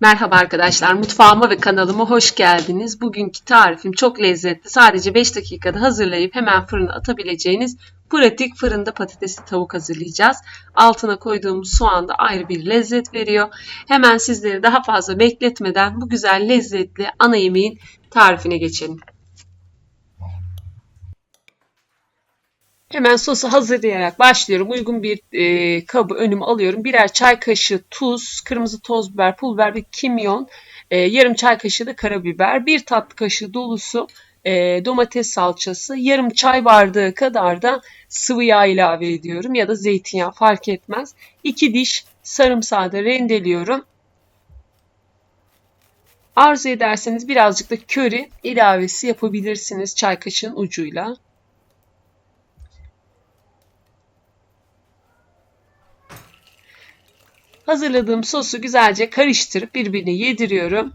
Merhaba arkadaşlar, mutfağıma ve kanalıma hoş geldiniz. Bugünkü tarifim çok lezzetli. Sadece 5 dakikada hazırlayıp hemen fırına atabileceğiniz pratik fırında patatesli tavuk hazırlayacağız. Altına koyduğumuz soğan da ayrı bir lezzet veriyor. Hemen sizleri daha fazla bekletmeden bu güzel lezzetli ana yemeğin tarifine geçelim. Hemen sosu hazırlayarak başlıyorum. Uygun bir e, kabı önüme alıyorum. Birer çay kaşığı tuz, kırmızı toz biber, pul biber ve kimyon, e, yarım çay kaşığı da karabiber, bir tatlı kaşığı dolusu e, domates salçası, yarım çay bardağı kadar da sıvı yağ ilave ediyorum ya da zeytinyağı fark etmez. 2 diş sarımsağı da rendeliyorum. Arzu ederseniz birazcık da köri ilavesi yapabilirsiniz çay kaşığın ucuyla. Hazırladığım sosu güzelce karıştırıp birbirine yediriyorum.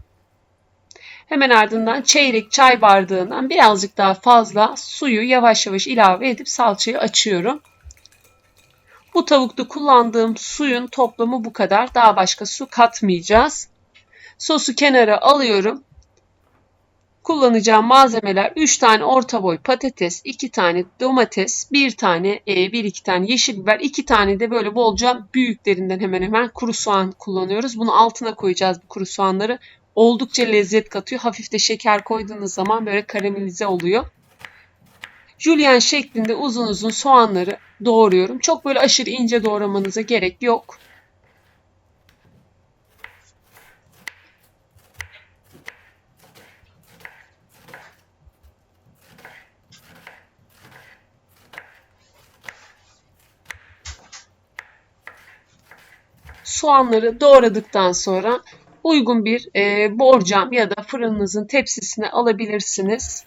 Hemen ardından çeyrek çay bardağından birazcık daha fazla suyu yavaş yavaş ilave edip salçayı açıyorum. Bu tavukta kullandığım suyun toplamı bu kadar. Daha başka su katmayacağız. Sosu kenara alıyorum. Kullanacağım malzemeler 3 tane orta boy patates, 2 tane domates, 1 tane, 1 2 tane yeşil biber, 2 tane de böyle bolca büyüklerinden hemen hemen kuru soğan kullanıyoruz. Bunu altına koyacağız bu kuru soğanları. Oldukça lezzet katıyor. Hafif de şeker koyduğunuz zaman böyle karamelize oluyor. Julian şeklinde uzun uzun soğanları doğruyorum. Çok böyle aşırı ince doğramanıza gerek yok. Soğanları doğradıktan sonra uygun bir e, borcam ya da fırınınızın tepsisine alabilirsiniz.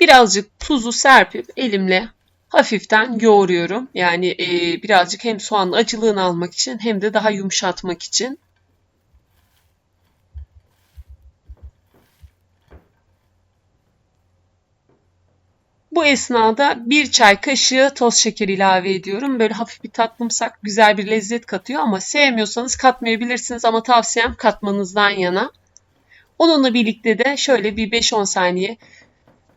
Birazcık tuzu serpip elimle hafiften yoğuruyorum. Yani e, birazcık hem soğanın acılığını almak için hem de daha yumuşatmak için. Bu esnada bir çay kaşığı toz şeker ilave ediyorum. Böyle hafif bir tatlımsak güzel bir lezzet katıyor ama sevmiyorsanız katmayabilirsiniz ama tavsiyem katmanızdan yana. Onunla birlikte de şöyle bir 5-10 saniye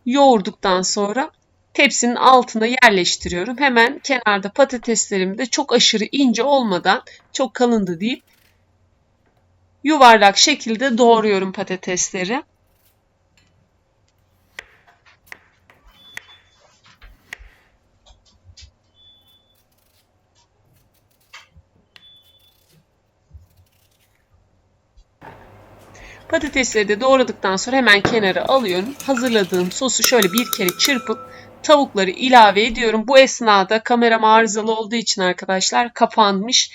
yoğurduktan sonra tepsinin altına yerleştiriyorum. Hemen kenarda patateslerimi de çok aşırı ince olmadan çok kalındı değil yuvarlak şekilde doğruyorum patatesleri. Patatesleri de doğradıktan sonra hemen kenara alıyorum. Hazırladığım sosu şöyle bir kere çırpıp tavukları ilave ediyorum. Bu esnada kameram arızalı olduğu için arkadaşlar kapanmış.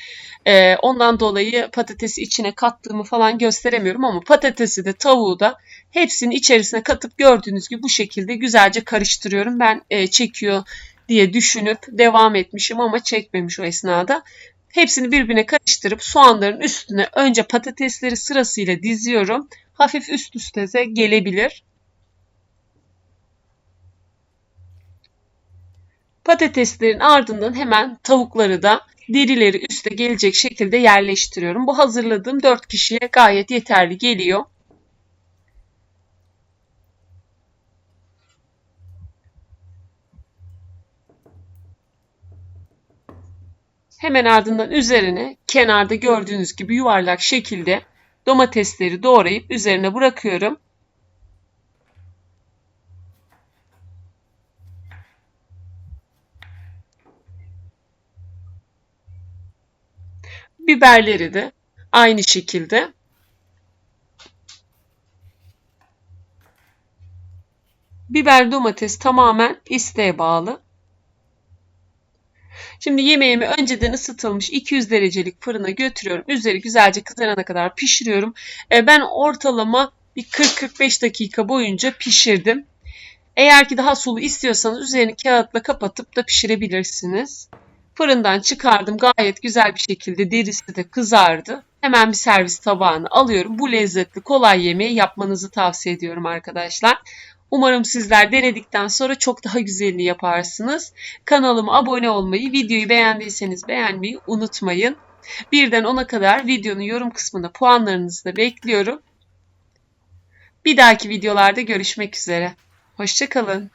Ee, ondan dolayı patatesi içine kattığımı falan gösteremiyorum ama patatesi de tavuğu da hepsini içerisine katıp gördüğünüz gibi bu şekilde güzelce karıştırıyorum. Ben e, çekiyor diye düşünüp devam etmişim ama çekmemiş o esnada. Hepsini birbirine karıştırıp soğanların üstüne önce patatesleri sırasıyla diziyorum. Hafif üst üste gelebilir. Patateslerin ardından hemen tavukları da derileri üste gelecek şekilde yerleştiriyorum. Bu hazırladığım 4 kişiye gayet yeterli geliyor. Hemen ardından üzerine kenarda gördüğünüz gibi yuvarlak şekilde domatesleri doğrayıp üzerine bırakıyorum. Biberleri de aynı şekilde Biber domates tamamen isteğe bağlı. Şimdi yemeğimi önceden ısıtılmış 200 derecelik fırına götürüyorum. Üzeri güzelce kızarana kadar pişiriyorum. E, ben ortalama bir 40-45 dakika boyunca pişirdim. Eğer ki daha sulu istiyorsanız üzerini kağıtla kapatıp da pişirebilirsiniz. Fırından çıkardım gayet güzel bir şekilde derisi de kızardı. Hemen bir servis tabağına alıyorum. Bu lezzetli kolay yemeği yapmanızı tavsiye ediyorum arkadaşlar. Umarım sizler denedikten sonra çok daha güzelini yaparsınız. Kanalıma abone olmayı, videoyu beğendiyseniz beğenmeyi unutmayın. Birden 10'a kadar videonun yorum kısmına puanlarınızı da bekliyorum. Bir dahaki videolarda görüşmek üzere. Hoşçakalın.